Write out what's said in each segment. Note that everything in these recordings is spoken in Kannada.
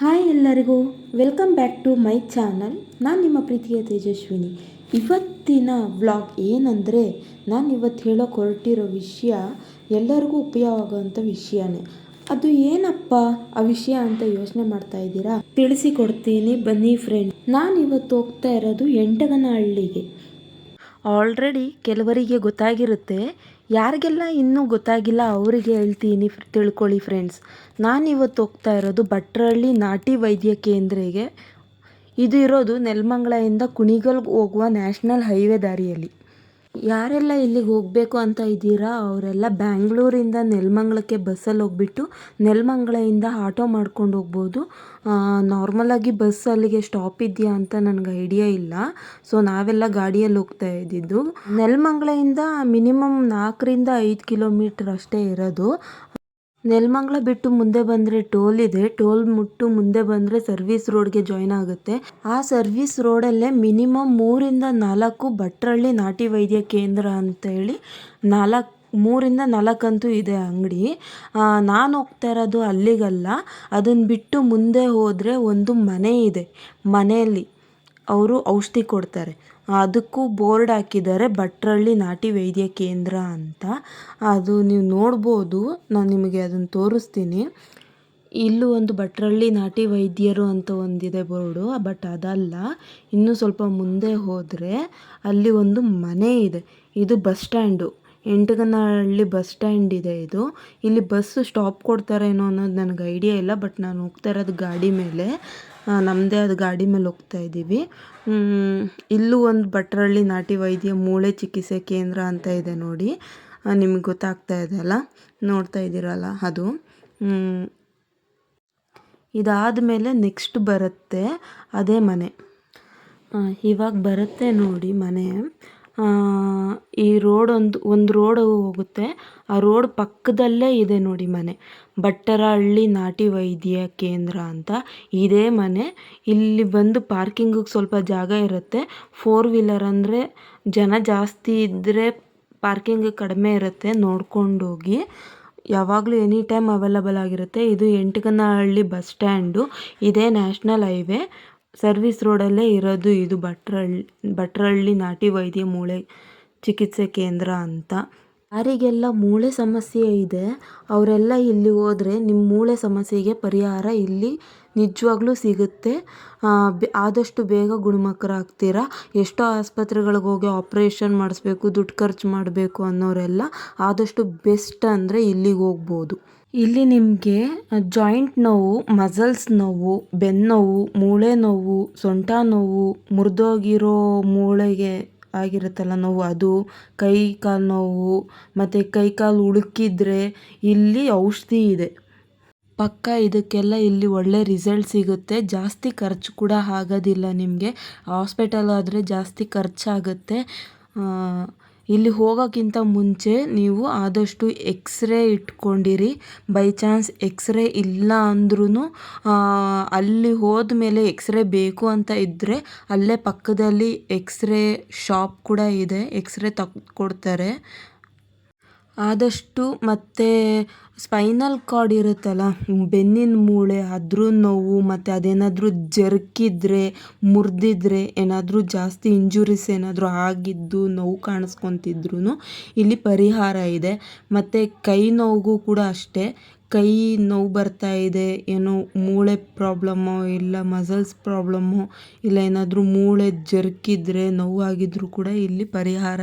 ಹಾಯ್ ಎಲ್ಲರಿಗೂ, welcome back to my channel. ನಾನು ನಿಮ್ಮ ಪ್ರೀತಿಯ ತೇಜಸ್ವಿನಿ. ಇವತ್ತಿನ ವ್ಲಾಗ್ ಏನಂದರೆ, ನಾನು ಇವತ್ತು ಹೇಳೋಕೆ ಹೊರಟಿರೋ ವಿಷಯ ಎಲ್ಲರಿಗೂ ಉಪಯೋಗ ಆಗೋವಂಥ ವಿಷಯನೇ. ಅದು ಏನಪ್ಪ ಆ ವಿಷಯ ಅಂತ ಯೋಚನೆ ಮಾಡ್ತಾ ಇದ್ದೀರಾ? ತಿಳಿಸಿಕೊಡ್ತೀನಿ, ಬನ್ನಿ ಫ್ರೆಂಡ್ ನಾನು ಇವತ್ತು ಹೋಗ್ತಾ ಇರೋದು ಎಂಟಗನಹಳ್ಳಿಗೆ. ಆಲ್ರೆಡಿ ಕೆಲವರಿಗೆ ಗೊತ್ತಾಗಿರುತ್ತೆ ಯಾರಿಗೆಲ್ಲ ಇನ್ನೂ ಗೊತ್ತಾಗಿಲ್ಲ, ಅವರಿಗೆ ಹೇಳ್ತೀನಿ ತಿಳ್ಕೊಳ್ಳಿ ಫ್ರೆಂಡ್ಸ್ ನಾನು ಇವತ್ತು ಹೋಗ್ತಾ ಇರೋದು ಭಟ್ರಹಳ್ಳಿ ನಾಟಿ ವೈದ್ಯ ಕೇಂದ್ರಗೆ. ಇದು ಇರೋದು ನೆಲಮಂಗಲದಿಂದ ಕುಣಿಗಲ್ಗೆ ಹೋಗುವ ನ್ಯಾಷನಲ್ ಹೈವೇ ದಾರಿಯಲ್ಲಿ. ಯಾರೆಲ್ಲ ಇಲ್ಲಿಗೆ ಹೋಗಬೇಕು ಅಂತ ಇದ್ದೀರಾ? ಅವರೆಲ್ಲ ಬ್ಯಾಂಗ್ಳೂರಿಂದ ನೆಲಮಂಗ್ಲಕ್ಕೆ ಬಸ್ಸಲ್ಲಿ ಹೋಗ್ಬಿಟ್ಟು ನೆಲಮಂಗಲದಿಂದ ಆಟೋ ಮಾಡ್ಕೊಂಡು ಹೋಗ್ಬೋದು. ನಾರ್ಮಲಾಗಿ ಬಸ್ ಅಲ್ಲಿಗೆ ಸ್ಟಾಪ್ ಇದೆಯಾ ಅಂತ ನನಗೆ ಐಡಿಯಾ ಇಲ್ಲ. ಸೊ ನಾವೆಲ್ಲ ಗಾಡಿಯಲ್ಲಿ ಹೋಗ್ತಾ ಇದ್ದಿದ್ದು. ನೆಲಮಂಗಲದಿಂದ ಮಿನಿಮಮ್ ನಾಲ್ಕರಿಂದ ಐದು ಕಿಲೋಮೀಟ್ರ್ ಅಷ್ಟೇ ಇರೋದು. ನೆಲಮಂಗಲ ಬಿಟ್ಟು ಮುಂದೆ ಬಂದರೆ ಟೋಲ್ ಇದೆ. ಟೋಲ್ ಮುಟ್ಟು ಮುಂದೆ ಬಂದರೆ ಸರ್ವಿಸ್ ರೋಡ್ಗೆ ಜಾಯ್ನ್ ಆಗುತ್ತೆ. ಆ ಸರ್ವಿಸ್ ರೋಡಲ್ಲೇ ಮಿನಿಮಮ್ ಮೂರಿಂದ ನಾಲ್ಕು ಭಟ್ರಳ್ಳಿ ನಾಟಿ ವೈದ್ಯ ಕೇಂದ್ರ ಅಂತ ಹೇಳಿ ನಾಲ್ಕು, ಮೂರಿಂದ ನಾಲ್ಕಂತೂ ಇದೆ ಅಂಗಡಿ. ನಾನು ಹೋಗ್ತಾ ಇರೋದು ಅಲ್ಲಿಗಲ್ಲ. ಅದನ್ನು ಬಿಟ್ಟು ಮುಂದೆ ಹೋದರೆ ಒಂದು ಮನೆ ಇದೆ. ಮನೆಯಲ್ಲಿ ಅವರು ಔಷಧಿ ಕೊಡ್ತಾರೆ. ಅದಕ್ಕೂ ಬೋರ್ಡ್ ಹಾಕಿದ್ದಾರೆ ಭಟ್ರಳ್ಳಿ ನಾಟಿ ವೈದ್ಯ ಕೇಂದ್ರ ಅಂತ. ಅದು ನೀವು ನೋಡ್ಬೋದು, ನಾನು ನಿಮಗೆ ಅದನ್ನು ತೋರಿಸ್ತೀನಿ. ಇಲ್ಲೂ ಒಂದು ಭಟ್ರಳ್ಳಿ ನಾಟಿ ವೈದ್ಯರು ಅಂತ ಒಂದಿದೆ ಬೋರ್ಡು, ಬಟ್ ಅದಲ್ಲ. ಇನ್ನೂ ಸ್ವಲ್ಪ ಮುಂದೆ ಹೋದರೆ ಅಲ್ಲಿ ಒಂದು ಮನೆ ಇದೆ. ಇದು bus stand. Entaganahalli bus stand ಇದೆ ಇದು. ಇಲ್ಲಿ ಬಸ್ಸು ಸ್ಟಾಪ್ ಕೊಡ್ತಾರೇನೋ ಅನ್ನೋದು ನನಗೆ ಐಡಿಯಾ ಇಲ್ಲ, ಬಟ್ ನಾನು ಹೋಗ್ತಾ ಇರೋದು ಗಾಡಿ ಮೇಲೆ. ನಮ್ಮದೇ ಆದ ಗಾಡಿ ಮೇಲೆ ಹೋಗ್ತಾ ಇದ್ದೀವಿ. ಇಲ್ಲೂ ಒಂದು ಭಟ್ರಹಳ್ಳಿ ನಾಟಿ ವೈದ್ಯ ಮೂಳೆ ಚಿಕಿತ್ಸೆ ಕೇಂದ್ರ ಅಂತ ಇದೆ ನೋಡಿ. ನಿಮಗೆ ಗೊತ್ತಾಗ್ತಾ ಇದೆ ಅಲ್ಲ? ನೋಡ್ತಾ ಇದ್ದೀರಲ್ಲ ಅದು. ಇದಾದ ಮೇಲೆ ನೆಕ್ಸ್ಟ್ ಬರುತ್ತೆ ಅದೇ ಮನೆ. ಇವಾಗ ಬರುತ್ತೆ ನೋಡಿ ಮನೆ. ಈ ರೋಡ್ ಒಂದು ಒಂದು ರೋಡ್ ಹೋಗುತ್ತೆ. ಆ ರೋಡ್ ಪಕ್ಕದಲ್ಲೇ ಇದೆ ನೋಡಿ ಮನೆ. ಭಟ್ಟರಹಳ್ಳಿ ನಾಟಿ ವೈದ್ಯ ಕೇಂದ್ರ ಅಂತ ಇದೇ ಮನೆ. ಇಲ್ಲಿ ಬಂದು ಪಾರ್ಕಿಂಗಿಗೆ ಸ್ವಲ್ಪ ಜಾಗ ಇರುತ್ತೆ. ಫೋರ್ ವೀಲರ್ ಅಂದರೆ ಜನ ಜಾಸ್ತಿ ಇದ್ದರೆ ಪಾರ್ಕಿಂಗ್ ಕಡಿಮೆ ಇರುತ್ತೆ. ನೋಡ್ಕೊಂಡೋಗಿ ಯಾವಾಗಲೂ ಎನಿ ಟೈಮ್ ಅವೈಲಬಲ್ ಆಗಿರುತ್ತೆ. ಇದು ಎಂಟಗನಹಳ್ಳಿ ಬಸ್ ಸ್ಟ್ಯಾಂಡು. ಇದೇ ನ್ಯಾಷನಲ್ ಹೈವೇ ಸರ್ವಿಸ್ ರೋಡಲ್ಲೇ ಇರೋದು ಇದು ಭಟ್ರಹಳ್ಳಿ ಭಟ್ರಹಳ್ಳಿ ನಾಟಿ ವೈದ್ಯ ಮೂಳೆ ಚಿಕಿತ್ಸೆ ಕೇಂದ್ರ ಅಂತ. ಯಾರಿಗೆಲ್ಲ ಮೂಳೆ ಸಮಸ್ಯೆ ಇದೆ, ಅವರೆಲ್ಲ ಇಲ್ಲಿ ಹೋದರೆ ನಿಮ್ಮ ಮೂಳೆ ಸಮಸ್ಯೆಗೆ ಪರಿಹಾರ ಇಲ್ಲಿ ನಿಜವಾಗ್ಲೂ ಸಿಗುತ್ತೆ. ಆದಷ್ಟು ಬೇಗ ಗುಣಮುಖರಾಗ್ತೀರಾ? ಎಷ್ಟೋ ಆಸ್ಪತ್ರೆಗಳಿಗೆ ಹೋಗಿ ಆಪ್ರೇಷನ್ ಮಾಡಿಸ್ಬೇಕು, ದುಡ್ಡು ಖರ್ಚು ಮಾಡಬೇಕು ಅನ್ನೋರೆಲ್ಲ ಆದಷ್ಟು ಬೆಸ್ಟ್ ಅಂದರೆ ಇಲ್ಲಿಗೆ ಹೋಗ್ಬೋದು. ಇಲ್ಲಿ ನಿಮಗೆ ಜಾಯಿಂಟ್ ನೋವು ಮಸಲ್ಸ್ ನೋವು, ಬೆನ್ನು ನೋವು, ಮೂಳೆ ನೋವು, ಸೊಂಟ ನೋವು, ಮುರಿದೋಗಿರೋ ಮೂಳೆಗೆ ಆಗಿರುತ್ತಲ್ಲ ನೋವು ಅದು, ಕೈ ಕಾಲು ನೋವು, ಮತ್ತು ಕೈ ಕಾಲು ಉಳುಕಿದ್ರೆ ಇಲ್ಲಿ ಔಷಧಿ ಇದೆ. ಪಕ್ಕ ಇದಕ್ಕೆಲ್ಲ ಇಲ್ಲಿ ಒಳ್ಳೆ ರಿಸಲ್ಟ್ ಸಿಗುತ್ತೆ. ಜಾಸ್ತಿ ಖರ್ಚು ಕೂಡ ಆಗೋದಿಲ್ಲ ನಿಮಗೆ. ಹಾಸ್ಪಿಟಲ್ ಆದರೆ ಜಾಸ್ತಿ ಖರ್ಚಾಗುತ್ತೆ. ಇಲ್ಲಿ ಹೋಗೋಕ್ಕಿಂತ ಮುಂಚೆ ನೀವು ಆದಷ್ಟು ಎಕ್ಸ್ರೇ ಇಟ್ಕೊಂಡಿರಿ. ಬೈ ಚಾನ್ಸ್ ಎಕ್ಸ್ರೇ ಇಲ್ಲ ಅಂದ್ರೂ ಅಲ್ಲಿ ಹೋದ ಮೇಲೆ ಎಕ್ಸ್ರೇ ಬೇಕು ಅಂತ ಇದ್ದರೆ ಅಲ್ಲೇ ಪಕ್ಕದಲ್ಲಿ ಎಕ್ಸ್ರೇ ಶಾಪ್ ಕೂಡ ಇದೆ. ಎಕ್ಸ್ರೇ ಕೊಡ್ತಾರೆ ಆದಷ್ಟು ಮತ್ತು ಸ್ಪೈನಲ್ ಕಾರ್ಡ್ ಇರುತ್ತಲ್ಲ, ಬೆನ್ನಿನ ಮೂಳೆ, ಅದ್ರ ನೋವು, ಮತ್ತು ಅದೇನಾದರೂ ಜರ್ಕಿದ್ರೆ, ಮುರಿದಿದ್ರೆ, ಏನಾದರೂ ಜಾಸ್ತಿ ಇಂಜುರೀಸ್ ಏನಾದರೂ ಆಗಿದ್ದು ನೋವು ಕಾಣಿಸ್ಕೊತಿದ್ರು ಇಲ್ಲಿ ಪರಿಹಾರ ಇದೆ. ಮತ್ತು ಕೈ ನೋವಿಗೂ ಕೂಡ ಅಷ್ಟೇ. ಕೈ ನೋವು ಬರ್ತಾ ಇದೆ, ಏನೋ ಮೂಳೆ ಪ್ರಾಬ್ಲಮ್ಮೋ ಇಲ್ಲ ಮಸಲ್ಸ್ ಪ್ರಾಬ್ಲಮ್ಮು ಇಲ್ಲ ಏನಾದರೂ ಮೂಳೆ ಜರ್ಕಿದ್ರೆ ನೋವಾಗಿದ್ರೂ ಕೂಡ ಇಲ್ಲಿ ಪರಿಹಾರ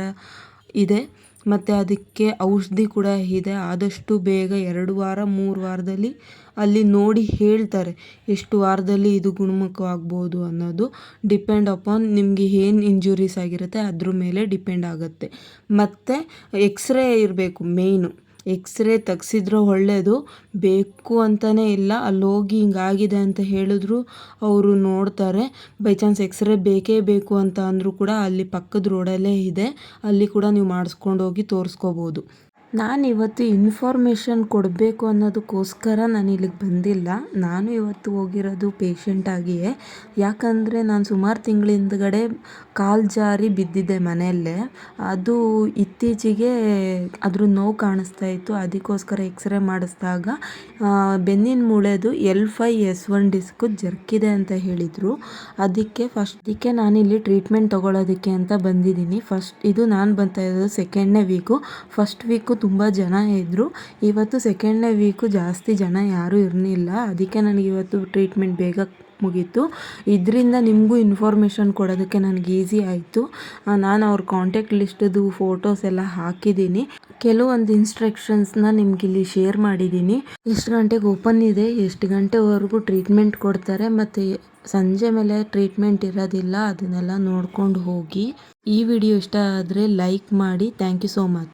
ಇದೆ. ಮತ್ತು ಅದಕ್ಕೆ ಔಷಧಿ ಕೂಡ ಇದೆ. ಆದಷ್ಟು ಬೇಗ ಎರಡು ವಾರ, ಮೂರು ವಾರದಲ್ಲಿ ಅಲ್ಲಿ ನೋಡಿ ಹೇಳ್ತಾರೆ ಎಷ್ಟು ವಾರದಲ್ಲಿ ಇದು ಗುಣಮುಖವಾಗ್ಬೋದು ಅನ್ನೋದು. ಡಿಪೆಂಡ್ ಅಪಾನ್ ನಿಮಗೆ ಏನು ಇಂಜುರೀಸ್ ಆಗಿರುತ್ತೆ, ಅದ್ರ ಮೇಲೆ ಡಿಪೆಂಡ್ ಆಗುತ್ತೆ. ಮತ್ತು ಎಕ್ಸ್ರೇ ಇರಬೇಕು ಮೇಯ್ನು ಎಕ್ಸ್ರೇ ತೆಗ್ಸಿದ್ರೆ ಒಳ್ಳೆಯದು ಬೇಕು ಅಂತಲೇ ಇಲ್ಲ. ಅಲ್ಲಿ ಹೋಗಿ ಹಿಂಗಾಗಿದೆ ಅಂತ ಹೇಳಿದ್ರು. ಅವರು ನೋಡ್ತಾರೆ. ಬೈ ಚಾನ್ಸ್ ಎಕ್ಸ್ರೇ ಬೇಕೇ ಬೇಕು ಅಂತ ಅಂದರೂ ಕೂಡ ಅಲ್ಲಿ ಪಕ್ಕದ ರೋಡಲ್ಲೇ ಇದೆ. ಅಲ್ಲಿ ಕೂಡ ನೀವು ಮಾಡಿಸ್ಕೊಂಡೋಗಿ ತೋರಿಸ್ಕೋಬೋದು. ನಾನಿವತ್ತು ಇನ್ಫಾರ್ಮೇಷನ್ ಕೊಡಬೇಕು ಅನ್ನೋದಕ್ಕೋಸ್ಕರ ನಾನು ಇಲ್ಲಿಗೆ ಬಂದಿಲ್ಲ. ನಾನು ಇವತ್ತು ಹೋಗಿರೋದು ಪೇಷಂಟಾಗಿಯೇ ಯಾಕಂದರೆ ನಾನು ಸುಮಾರು ತಿಂಗಳ ಹಿಂದ್ಗಡೆ ಕಾಲು ಜಾರಿ ಬಿದ್ದಿದ್ದೆ ಮನೆಯಲ್ಲೇ. ಅದು ಇತ್ತೀಚೆಗೆ ಅದ್ರ ನೋವು ಕಾಣಿಸ್ತಾ ಇತ್ತು. ಅದಕ್ಕೋಸ್ಕರ ಎಕ್ಸ್ರೇ ಮಾಡಿಸ್ದಾಗ ಬೆನ್ನಿನ ಮೂಳೆದು L five S one disc ಜರ್ಕಿದೆ ಅಂತ ಹೇಳಿದರು. ಅದಕ್ಕೆ ಫಸ್ಟ್ ನಾನು ನಾನಿಲ್ಲಿ ಟ್ರೀಟ್ಮೆಂಟ್ ತೊಗೊಳೋದಕ್ಕೆ ಅಂತ ಬಂದಿದ್ದೀನಿ. ಫಸ್ಟ್ ಇದು ನಾನು ಬರ್ತಾ ಇರೋದು ಸೆಕೆಂಡ್ನೇ ವೀಕು ಫಸ್ಟ್ ವೀಕು ತುಂಬ ಜನ ಇದ್ದರು ಇವತ್ತು ಸೆಕೆಂಡ್ನೇ ವೀಕು ಜಾಸ್ತಿ ಜನ ಯಾರೂ ಇರಲಿಲ್ಲ. ಅದಕ್ಕೆ ನನಗೆ ಇವತ್ತು ಟ್ರೀಟ್ಮೆಂಟ್ ಬೇಗ ಮುಗೀತು. ಇದರಿಂದ ನಿಮಗೂ ಇನ್ಫಾರ್ಮೇಷನ್ ಕೊಡೋದಕ್ಕೆ ನನಗೆ ಈಸಿ ಆಯಿತು. ನಾನು ಅವ್ರ ಕಾಂಟ್ಯಾಕ್ಟ್ ಲಿಸ್ಟದು ಫೋಟೋಸ್ ಎಲ್ಲ ಹಾಕಿದ್ದೀನಿ. ಕೆಲವೊಂದು ಇನ್ಸ್ಟ್ರಕ್ಷನ್ಸ್ನ ನಿಮ್ಗೆ ಇಲ್ಲಿ ಶೇರ್ ಮಾಡಿದ್ದೀನಿ. ಎಷ್ಟು ಗಂಟೆಗೆ ಓಪನ್ ಇದೆ, ಎಷ್ಟು ಗಂಟೆವರೆಗೂ ಟ್ರೀಟ್ಮೆಂಟ್ ಕೊಡ್ತಾರೆ, ಮತ್ತು ಸಂಜೆ ಮೇಲೆ ಟ್ರೀಟ್ಮೆಂಟ್ ಇರೋದಿಲ್ಲ, ಅದನ್ನೆಲ್ಲ ನೋಡ್ಕೊಂಡು ಹೋಗಿ. ಈ ವಿಡಿಯೋ ಇಷ್ಟ ಆದರೆ ಲೈಕ್ ಮಾಡಿ. Thank you so much